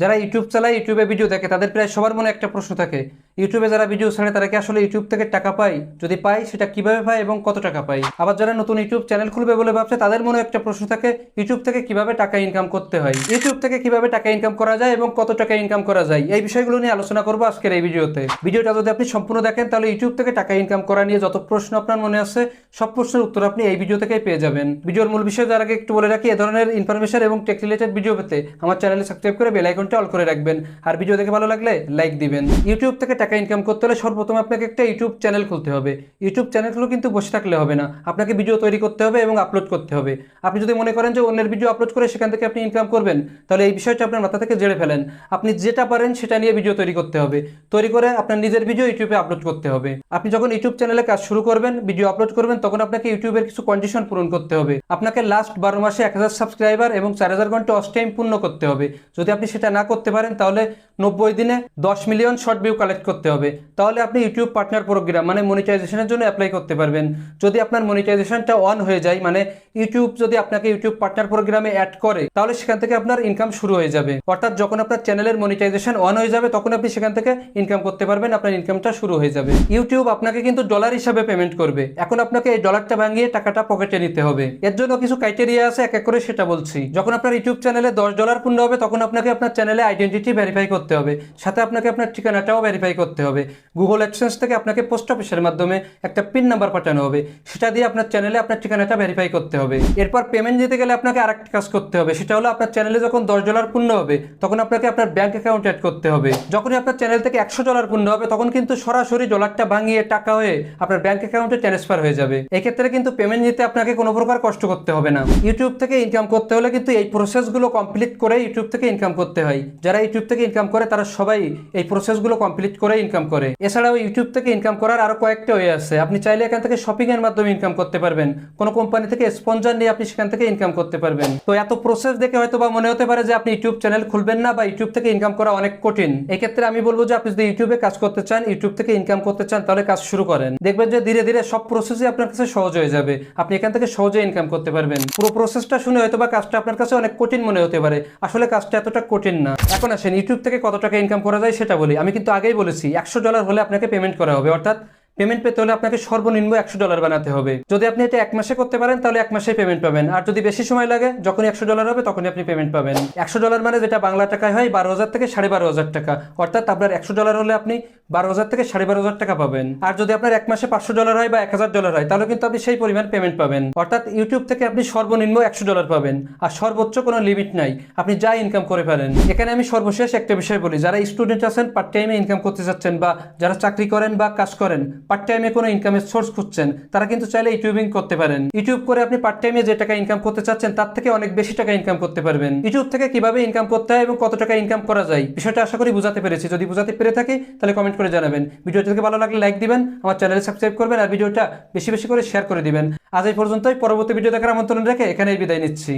যারা ইউটিউব চালায় ইউটিউবে ভিডিও দেখে, তাদের প্রায় সবার মনে একটা প্রশ্ন থাকে ইউটিউবে যারা ভিডিও ছাড়ে তারা কি আসলে ইউটিউব থেকে টাকা পায়? যদি পায়, সেটা কীভাবে পায় এবং কত টাকা পায়? আবার যারা নতুন ইউটিউব চ্যানেল খুলবে বলে ভাবছে, তাদের মনে একটা প্রশ্ন থাকে ইউটিউব থেকে কীভাবে টাকা ইনকাম করতে হয়? ইউটিউব থেকে কীভাবে টাকা ইনকাম করা যায় এবং কত টাকা ইনকাম করা যায়? এই বিষয়গুলো নিয়ে আলোচনা করব আজকের এই ভিডিওতে ভিডিওটা যদি আপনি সম্পূর্ণ দেখেন, তাহলে ইউটিউব থেকে টাকা ইনকাম করা নিয়ে যত প্রশ্ন আপনার মনে আছে, সব প্রশ্নের উত্তর আপনি এই ভিডিও থেকেই পেয়ে যাবেন। ভিডিওর মূল বিষয়, যার আগে একটু বলে রাখি, এ ধরনের ইনফরমেশন এবং টেক রিলেটেড ভিডিও পেতে আমার চ্যানেলে সাবস্ক্রাইব করে বেল আইকনটা অল করে রাখবেন। আর ভিডিও দেখে ভালো লাগলে লাইক দিবেন। ইউটিউব থেকে টাকা ইনকাম করতে হলে সর্বপ্রথম আপনাকে একটা ইউটিউব চ্যানেল খুলতে হবে। ইউটিউব চ্যানেলগুলো কিন্তু বসে থাকলে হবে না। আপনাকে ভিডিও তৈরি করতে হবে এবং আপলোড করতে হবে। আপনি যদি মনে করেন যে অন্যের ভিডিও আপলোড করে সেখান থেকে আপনি ইনকাম করবেন, তাহলে এই বিষয়টা আপনার মাথা থেকে জেড়ে ফেলেন। আপনি যেটা পারেন সেটা নিয়ে ভিডিও তৈরি করতে হবে। তৈরি করে আপনার নিজের ভিডিও ইউটিউবে আপলোড করতে হবে। আপনি যখন ইউটিউব চ্যানেলে কাজ শুরু করবেন ভিডিও আপলোড করবেন, তখন আপনাকে ইউটিউবের কিছু কন্ডিশন পূরণ করতে হবে। আপনাকে লাস্ট বারো মাসে এক হাজার সাবস্ক্রাইবার এবং চার হাজার ঘণ্টা অস টাইম পূর্ণ করতে হবে। যদি আপনি সেটা না করতে পারেন তাহলে নব্বই দিনে দশ মিলিয়ন শর্ট ভিউ কালেক্ট করতে হবে। তাহলে আপনি ইউটিউব পার্টনার প্রোগ্রাম মানে মনিটাইজেশনের জন্য অ্যাপ্লাই করতে পারবেন। যদি আপনার মনিটাইজেশনটা অন হয়ে যায় মানে ইউটিউব যদি আপনাকে ইউটিউব পার্টনার প্রোগ্রামে অ্যাড করে, তাহলে সেখান থেকে আপনার ইনকাম শুরু হয়ে যাবে। অর্থাৎ যখন আপনার চ্যানেলের মনিটাইজেশন অন হয়ে যাবে, তখন আপনি সেখান থেকে ইনকাম করতে পারবেন, আপনার ইনকামটা শুরু হয়ে যাবে। ইউটিউব আপনাকে কিন্তু ডলার হিসাবে পেমেন্ট করবে। এখন আপনাকে এই ডলারটা ভাঙিয়ে টাকাটা পকেটে নিতে হবে। এর জন্য কিছু ক্রাইটেরিয়া আছে, এক এক করে সেটা বলছি। যখন আপনার ইউটিউব চ্যানেলে দশ ডলার পূর্ণ হবে, তখন আপনাকে আপনার চ্যানেলে আইডেন্টিটি ভেরিফাই করতে হবে। সাথে আপনাকে আপনার ঠিকানাটাও ভেরিফাই করতে হবে। গুগল অ্যাডসেন্স থেকে আপনাকে পোস্ট অফিসের মাধ্যমে একটা পিন নাম্বার পাঠানো হবে। সেটা দিয়ে আপনার চ্যানেলে আপনার ঠিকানাটা ভেরিফাই করতে হবে। এরপর পেমেন্ট দিতে গেলে আপনাকে আরেকটা কাজ করতে হবে। সেটা হলো আপনার চ্যানেলে যখন দশ ডলার পূর্ণ হবে, তখন আপনাকে আপনার ব্যাঙ্ক অ্যাকাউন্ট অ্যাড করতে হবে। যখনই আপনার চ্যানেল থেকে একশো ডলার পূর্ণ হবে, তখন কিন্তু সরাসরি ডলারটা ভাঙিয়ে টাকা হয়ে আপনার ব্যাঙ্ক অ্যাকাউন্টে ট্রান্সফার হয়ে যাবে। এক্ষেত্রে কিন্তু পেমেন্ট নিতে আপনাকে কোনো প্রকার কষ্ট করতে হবে না। ইউটিউব থেকে ইনকাম করতে হলে কিন্তু এই প্রসেসগুলো কমপ্লিট করে ইউটিউব থেকে ইনকাম করতে হয়। যারা ইউটিউব থেকে ইনকাম করে তারা সবাই এই প্রসেসগুলো কমপ্লিট করে ইনকাম করে। এছাড়াও ইউটিউব থেকে ইনকাম করার আরও কয়েকটা ওয়ে আছে। আপনি চাইলে এখান থেকে শপিং এর মাধ্যমে ইনকাম করতে পারবেন। কোনো কোম্পানি থেকে স্পন্সর নিয়ে আপনি সেখান থেকে ইনকাম করতে পারবেন। তো এত প্রসেস দেখে হয়তো বা মনে হতে পারে যে আপনি ইউটিউব চ্যানেল খুলবেন না বা ইউটিউব থেকে ইনকাম করা অনেক কঠিন। এক্ষেত্রে আমি বলব যে আপনি যদি ইউটিউবে কাজ করতে চান ইউটিউব থেকে ইনকাম করতে চান, তাহলে কাজ শুরু করেন। দেখবেন যে ধীরে ধীরে সব প্রসেসই আপনার কাছে সহজ হয়ে যাবে। আপনি এখান থেকে সহজে ইনকাম করতে পারবেন। পুরো প্রসেসটা শুনে হয়তো বা কাজটা আপনার কাছে অনেক কঠিন মনে হতে পারে। আসলে কাজটা এতটা কঠিন না। এখন আসেন ইউটিউব থেকে কত টাকা ইনকাম করা যায় সেটা বলি। আমি কিন্তু আগেই বলেছি, একশো ডলার হলে আপনাকে পেমেন্ট করা হবে। অর্থাৎ পেমেন্ট পেতে হলে আপনাকে সর্বনিম্ন একশো ডলার বানাতে হবে। যদি আপনি এটা এক মাসে করতে পারেন, তাহলে এক মাসে পেমেন্ট পাবেন। আর যদি বেশি সময় লাগে যখন একশো ডলার হবে, তখনই আপনি পেমেন্ট পাবেন। একশো ডলার মানে যেটা বাংলা টাকায় হয়, বারো হাজার থেকে সাড়ে বারো হাজার টাকা। অর্থাৎ আপনার একশো ডলার হলে আপনি বারো হাজার থেকে সাড়ে বারো হাজার টাকা পাবেন। আর যদি আপনার এক মাসে পাঁচশো ডলার হয় বা এক হাজার ডলার হয়, তাহলে কিন্তু আপনি সেই পরিমাণ পেমেন্ট পাবেন। অর্থাৎ ইউটিউব থেকে আপনি সর্বনিম্ন একশো ডলার পাবেন। আর সর্বোচ্চ কোনো লিমিট নাই। আপনি যা ইনকাম করে পারেন এখানে আমি সর্বশেষ একটা বিষয় বলি। যারা স্টুডেন্ট আছেন পার্ট টাইমে ইনকাম করতে চাচ্ছেন বা যারা চাকরি করেন বা কাজ করেন পার্ট টাইমে কোনো ইনকামের সোর্স খুঁজছেন, তারা কিন্তু চাইলে ইউটিউবিং করতে পারেন। ইউটিউব করে আপনি পার্ট টাইমে যে টাকা ইনকাম করতে চাচ্ছেন, তার থেকে অনেক বেশি টাকা ইনকাম করতে পারবেন। ইউটিউব থেকে কীভাবে ইনকাম করতে হয় এবং কত টাকা ইনকাম করা যায়, বিষয়টা আশা করি বুঝাতে পেরেছি। যদি বুঝাতে পেরে থাকি, তাহলে কমেন্ট করে জানাবেন। ভিডিওটি থেকে ভালো লাগলে লাইক দিবেন, আমার চ্যানেলে সাবস্ক্রাইব করবেন আর ভিডিওটা বেশি বেশি করে শেয়ার করে দিবেন। আজ এই পর্যন্তই। পরবর্তী ভিডিও দেখার আমন্ত্রণ রেখে এখানেই বিদায় নিচ্ছি।